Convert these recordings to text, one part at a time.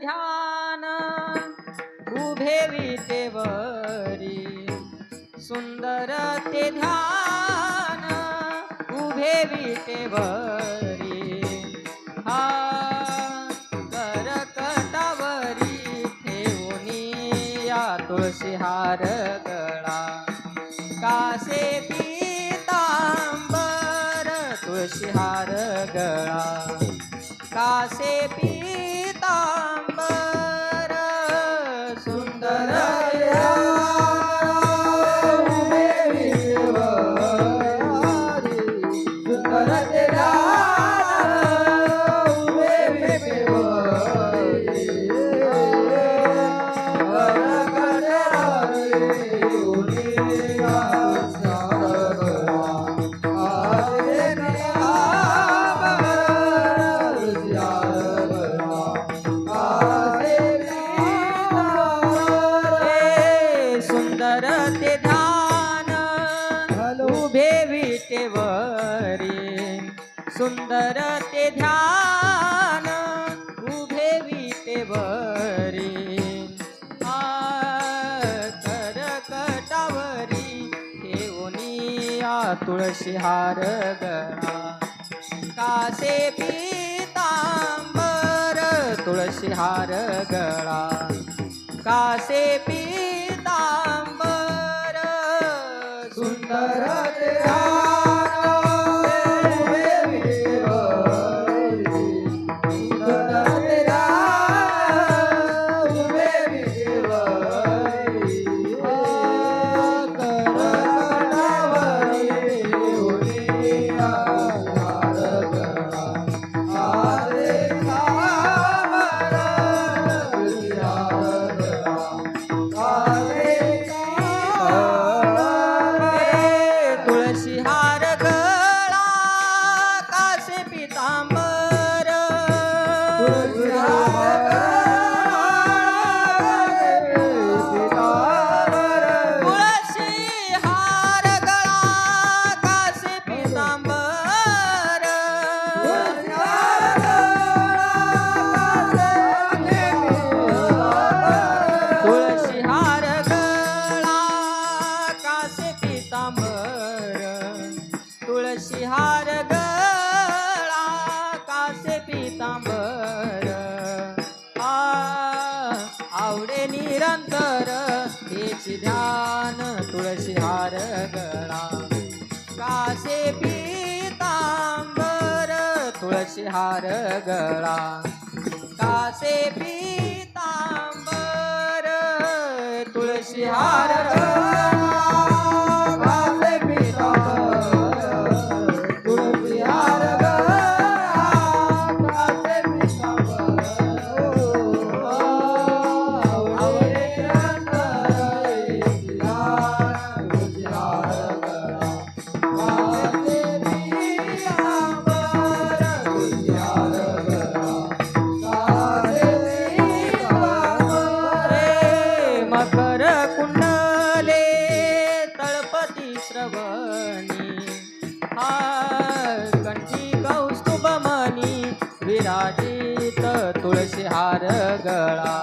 ध्यान. उभे विटेवरी. सुंदर ते ध्यान. उभे विटेवरी. हा करकटावरी ठेवूनी या तुळशी हार गळा. कासे पीतांबर तुळशी हार सुंदर ध्यान उभे विटेवरी आ करकटावरी कटावरी ठेवणी तुळशी हार गळा. कासे पी तुळशी हार गळा कासे पितांबर. आ आवडे निरंतर हेच ध्यान तुळशी हार गळा. कासे पितांबर तुळशी हार गळा. कासे पितांबर तुळशी हार गळा. तळपती श्रवणी हा कंठी कौस्तुभमणी विराजित तुळशी हार गळा.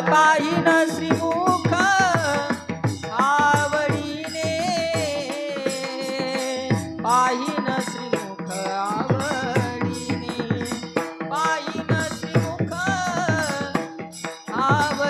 पाहिन श्रीमुख आवडीने. पाहिन श्रीमुख आवडीने. पाहिन श्रीमुख आवडी